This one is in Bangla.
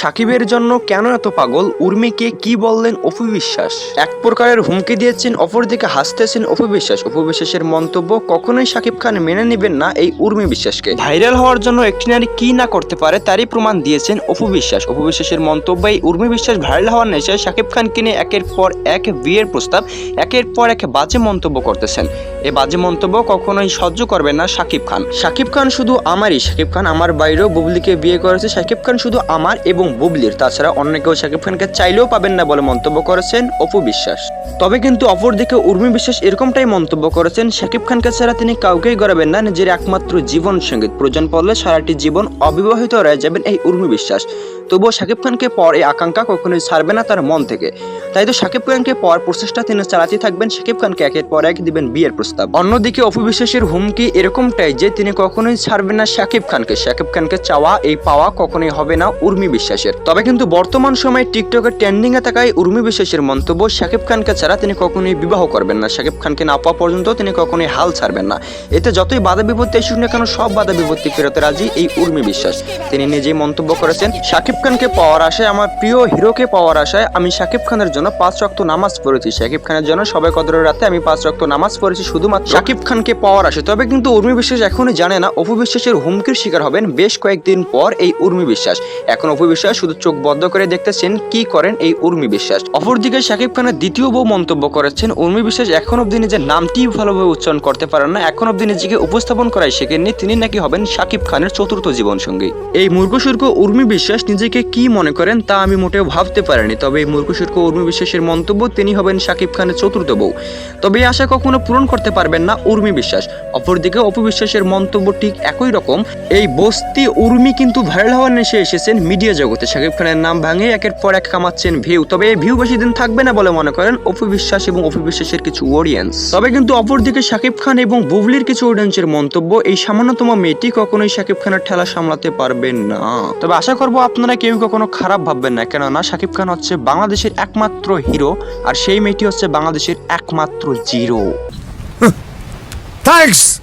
সাকিবের জন্য কেন এত পাগল? উর্মিকে কি বললেন অপু বিশ্বাস? এক প্রকারের হুমকি দিয়েছেন অপরদিকে হাসতেছেন অপু বিশ্বাস। অপু বিশ্বাসের মন্তব্য কখনোই সাকিব খান মেনে নেবেন না এই উর্মি বিশ্বাসকে। ভাইরাল হওয়ার জন্য একটি নারী কি না করতে পারে তারই প্রমাণ দিয়েছেন অপু বিশ্বাস। অপু বিশ্বাসের মন্তব্য এই উর্মি বিশ্বাস ভাইরাল হওয়ার নেশায় সাকিব খানকে নিয়ে একের পর এক বিয়ের প্রস্তাব একের পর এক বাজে মন্তব্য করতেছেন। এ বাজে মন্তব্য কখনোই সহ্য করবেন না সাকিব খান। সাকিব খান শুধু আমারই সাকিব খান আমার বাইরেও বুবলিকে বিয়ে করেছে সাকিব খান শুধু আমার এবং বুবলির। তাছাড়া অন্য কেউ শাকিব খানকে চাইলেও পাবেন না বলে মন্তব্য করেছেন অপু বিশ্বাস। তবে কিন্তু অপরদিকে উর্মি বিশ্বাস এরকমটাই মন্তব্য করেছেন শাকিব খানকে ছাড়া তিনি কাউকেই গড়াবেন না, নিজের একমাত্র জীবন সংগীত। প্রয়োজন পড়লে সারাটি জীবন অবিবাহিত রয়ে যাবেন এই উর্মি বিশ্বাস। তবুও সাকিব খানকে পর এই আকাঙ্ক্ষা কখনোই ছাড়বে না তার মন থেকে। তাই তো সাকিব খানকে পর প্রচেষ্টা তিনি চালাতে থাকবেন, সাকিব খানকে একের পর এক দিবেন বিয়ের প্রস্তাব। অন্যদিকে অপু বিশ্বাসের হুমকি এরকমটাই যে তিনি কখনোই ছাড়বেন না সাকিব খানকে। সাকিব খানকে চাওয়া, এই পাওয়া কখনোই হবে না উর্মি বিশ্বাসের। তবে কিন্তু বর্তমান সময়ে টিকটকের ট্রেন্ডিং এ থাকায় উর্মি বিশ্বাসের মন্তব্য, সাকিব খানকে ছাড়া তিনি কখনোই বিবাহ করবেন না। সাকিব খানকে না পাওয়া পর্যন্ত তিনি কখনোই হাল ছাড়বেন না। এতে যতই বাধা বিপত্তি আসুক না কেন, সব বাধা বিপত্তি ফেরতে রাজি এই উর্মি বিশ্বাস। তিনি নিজেই মন্তব্য করেছেন, সাকিব খানকে পাওয়ার আশায়, আমার প্রিয় হিরোকে পাওয়ার আশায় আমি সাকিব খানের জন্য পাঁচ রক্ত নামাজ পড়েছি। সাকিব খানের জন্য সবাই কদরের রাতে আমি পাঁচ রক্ত নামাজ পড়েছি, শুধুমাত্র সাকিব খানকে পাওয়ার আশায়। তবে কিন্তু উর্মি বিশ্বাস এখনই জানে না, অপু বিশ্বাসের হুমকির শিকার হবেন বেশ কয়েকদিন পর এই উর্মি বিশ্বাস। এখন অপু বিশ্বাস শুধু চোখ বদ্ধ করে দেখতেছেন কি করেন এই উর্মি বিশ্বাস। অপরদিকে সাকিব খানের দ্বিতীয় বউ মন্তব্য করেছেন, উর্মি বিশ্বাস এখন অব্দি নিজের নামটি ভালোভাবে উচ্চারণ করতে পারেন না, এখন অব্দি নিজেকে উপস্থাপন করায় শেখেননি, তিনি নাকি হবেন সাকিব খানের চতুর্থ জীবন সঙ্গী এই মূর্খসূর্খ উর্মি বিশ্বাস নিজেকে কি মনে করেন তা আমি মোটেও ভাবতে পারিনি। তবে মূর্খসূর্খ উর্মি বিশ্বাসের মন্তব্য তিনি হবেন সাকিব খানের চতুর্থ বউ। তবে এই আশা কখনো পূরণ করতে পারবেন না উর্মি বিশ্বাস। অপরদিকে অপু বিশ্বাসের মন্তব্য ঠিক একই রকম। এই বস্তি উর্মি কিন্তু ভাইরাল হওয়ার নেশে এসেছেন মিডিয়া জগতে। সাকিব খানের নাম ভাঙে একের পর এক কামাচ্ছেন ভিউ। তবে এই ভিউ বেশি দিন থাকবে না বলে মনে করেন অপু বিশ্বাস এবং অপু বিশ্বাসের কিছু অডিয়েন্স তবে কিন্তু অপরদিকে সাকিব খান এবং বুবলির কিছু অডিয়েন্সের মন্তব্য, এই সামান্যতম মেয়েটি কখনোই সাকিব খানের ঠেলা সামলাতে পারবেন না। তবে আশা করব আপনারা কেউ কখনো খারাপ ভাববেন না কেননা শাকিব খান হচ্ছে বাংলাদেশের একমাত্র হিরো আর সেই মেয়েটি হচ্ছে বাংলাদেশের একমাত্র জিরো Thanks!